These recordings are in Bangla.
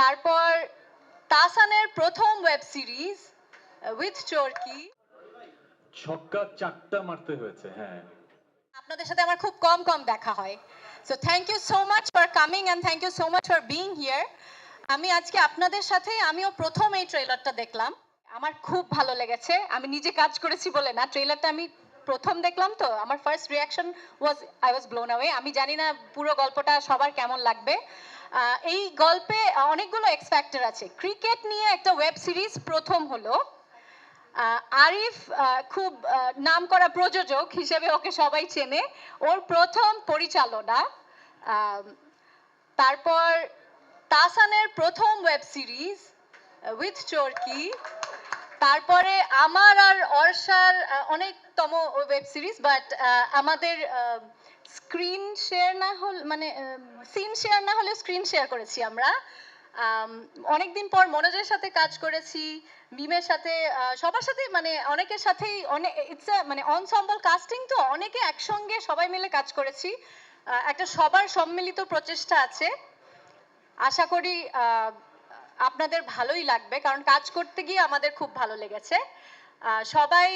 তারপর তাসানের প্রথম ওয়েব সিরিজ উইথ চরকি ছক্কা চারটা মারতে হয়েছে হ্যাঁ। আপনাদের সাথে আমার খুব কম কম দেখা হয়। So thank you so much for coming and thank you so much for being here আমি আজকে আপনাদের সাথে আমিও প্রথম এই ট্রেলারটা দেখলাম। আমার খুব ভালো লেগেছে। আমি নিজে কাজ করেছি বলে না ট্রেলারটা আমি প্রথম দেখলাম তো। আমার first reaction was I was blown away আমি জানি না পুরো গল্পটা সবার কেমন লাগবে। এই গল্পে অনেকগুলো এক্স ফ্যাক্টর আছে। ক্রিকেট নিয়ে একটা ওয়েব সিরিজ প্রথম হলো। আরিফ খুব আহ, নামকরা প্রযোজক হিসেবে ওকে সবাই চেনে। ওর প্রথম পরিচালনা তারপর তাসানের প্রথম ওয়েব সিরিজ উইথ চরকি তারপরে আমার আর অর্ষার অনেকতম ওয়েব সিরিজ বাট আমাদের স্ক্রিন শেয়ার না হল মানে সিন শেয়ার না হলে স্ক্রিন শেয়ার করেছি আমরা। অনেকদিন পর মনোজের সাথে কাজ করেছি, মিমের সাথে সবার সাথে মানে অনেকের সাথেই অনেক ইটস মানে অনসম্বল কাস্টিং তো অনেকে একসঙ্গে সবাই মিলে কাজ করেছি। একটা সবার সম্মিলিত প্রচেষ্টা আছে। আশা করি আপনাদের ভালোই লাগবে, কারণ কাজ করতে গিয়ে আমাদের খুব ভালো লেগেছে। সবাই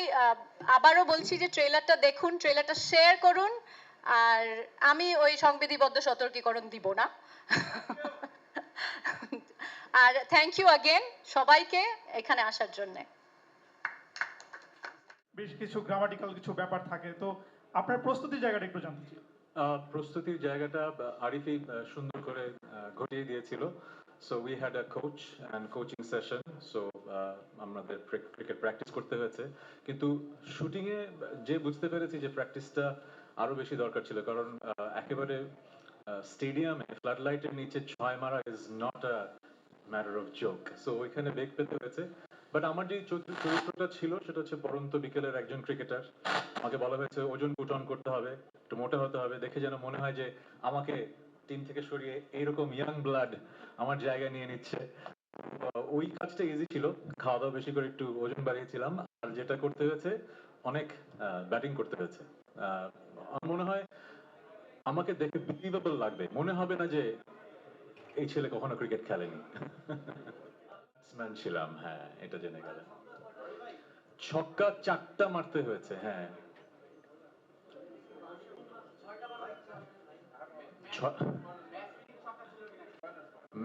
আবারও বলছি যে ট্রেলারটা দেখুন ট্রেলারটা শেয়ার করুন। আর আমি ওই সংবিধিবদ্ধ সতর্কীকরণ দিব না। আর থ্যাংক ইউ অগেন সবাইকে এখানে আসার জন্য। বেশ কিছু গ্রামাটিক্যাল কিছু ব্যাপার থাকে তো আপনার প্রস্তুতির জায়গাটা একটু জানতে চাই। প্রস্তুতির জায়গাটা আহ, সুন্দর করে ঘটিয়ে দিয়েছিল। So we had a coach and coaching session so আমাদের ক্রিকেট প্র্যাকটিস করতে হয়েছে। কিন্তু শুটিং এ যে বুঝতে পেরেছি যে প্র্যাকটিসটা আরও বেশি দরকার ছিল, কারণ একেবারে স্টেডিয়ামে ফ্লাড লাইটের নিচে ছয় মারা is not a matter of joke so ওইখানে বেগ পেতে হয়েছে। বাট আমার যে চরিত্রটা ছিল, সেটা হচ্ছে পরন্ত বিকেলের একজন ক্রিকেটার আমাকে বলা হয়েছে, ওজন পুট অন করতে হবে, একটু মোটা হতে হবে। দেখে যেন মনে হয় যে আমাকে টিম থেকে সরিয়ে এইরকম ইয়াং ব্লাড আমার জায়গা নিয়ে নিচ্ছে। ওই কাজটা ইজি ছিল। খাওয়া দাওয়া বেশি করে একটু ওজন বাড়িয়েছিলাম। আর যেটা করতে হয়েছে, অনেক ব্যাটিং করতে হয়েছে। মনে হয় আমাকে দেখে বিলিভেবল লাগবে। মনে হবে না যে এই ছেলে কখনো ক্রিকেট খেলেনি। ব্যাটসম্যান ছিলাম হ্যাঁ এটা জেনে গেলেন ছক্কা চারটা মারতে হয়েছে হ্যাঁ।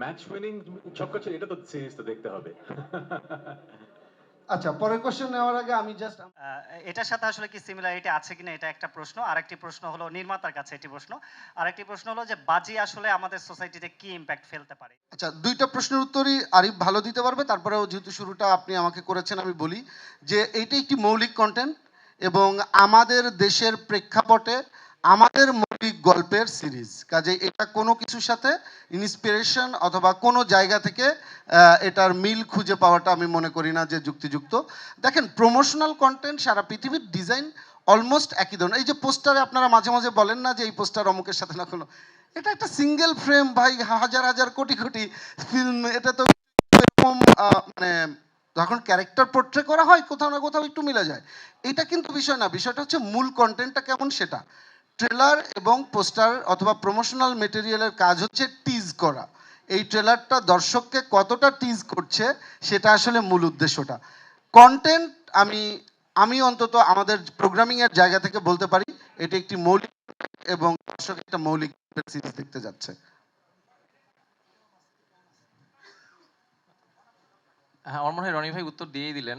ম্যাচ উইনিং ছক্কা ছিল এটা তো সিরিজ তো দেখতে হবে। আচ্ছা পরের কোশ্চেন নেওয়ার আগে আমি জাস্ট এটার সাথে আসলে কি সিমিলারিটি আছে কিনা এটা একটা প্রশ্ন। আরেকটি প্রশ্ন হলো নির্মাতার কাছে এটি প্রশ্ন। আরেকটি প্রশ্ন হলো যে বাজি আসলে আমাদের সোসাইটিতে কি ইম্প্যাক্ট ফেলতে পারে? আচ্ছা দুইটা প্রশ্নের উত্তরই আরিফ ভালো দিতে পারবে তারপরেও যেহেতু শুরুটা আপনি আমাকে করেছেন আমি বলি যে এইটা একটি মৌলিক কন্টেন্ট এবং আমাদের দেশের প্রেক্ষাপটে আমাদের মৌলিক গল্পের সিরিজ। কাজে এটা কোনো কিছুর সাথে ইন্সপিরেশন অথবা কোনো জায়গা থেকে এটার মিল খুঁজে পাওয়াটা আমি মনে করি না যে যুক্তিযুক্ত। দেখেন প্রমোশনাল কন্টেন্ট সারা পৃথিবীর ডিজাইন অলমোস্ট একই ধরনের। এই যে পোস্টারে আপনারা মাঝে মাঝে বলেন না যে এই পোস্টার অমুকের সাথে না কোনো এটা একটা সিঙ্গেল ফ্রেম ভাই, হাজার হাজার কোটি কোটি ফিল্ম এটা তো এরকম মানে যখন ক্যারেক্টার পোর্ট্রে করা হয়, কোথাও না কোথাও একটু মিলে যায়। এটা কিন্তু বিষয় না, বিষয়টা হচ্ছে মূল কন্টেন্টটা কেমন সেটা। ট্রেলার এবং পোস্টার অথবা প্রমোশনাল মেটেরিয়ালের কাজ হচ্ছে টিজ করা। এই ট্রেলারটা দর্শককে কতটা টিজ করছে সেটা আসলে মূল উদ্দেশ্যটা। কন্টেন্ট আমি আমি অন্তত আমাদের প্রোগ্রামিং এর জায়গা থেকে বলতে পারি, এটি একটি মৌলিক এবং দর্শক একটা মৌলিক সিরিজ দেখতে যাচ্ছে। হ্যাঁ আমার মনে হয় রনি ভাই উত্তর দিয়েই দিলেন।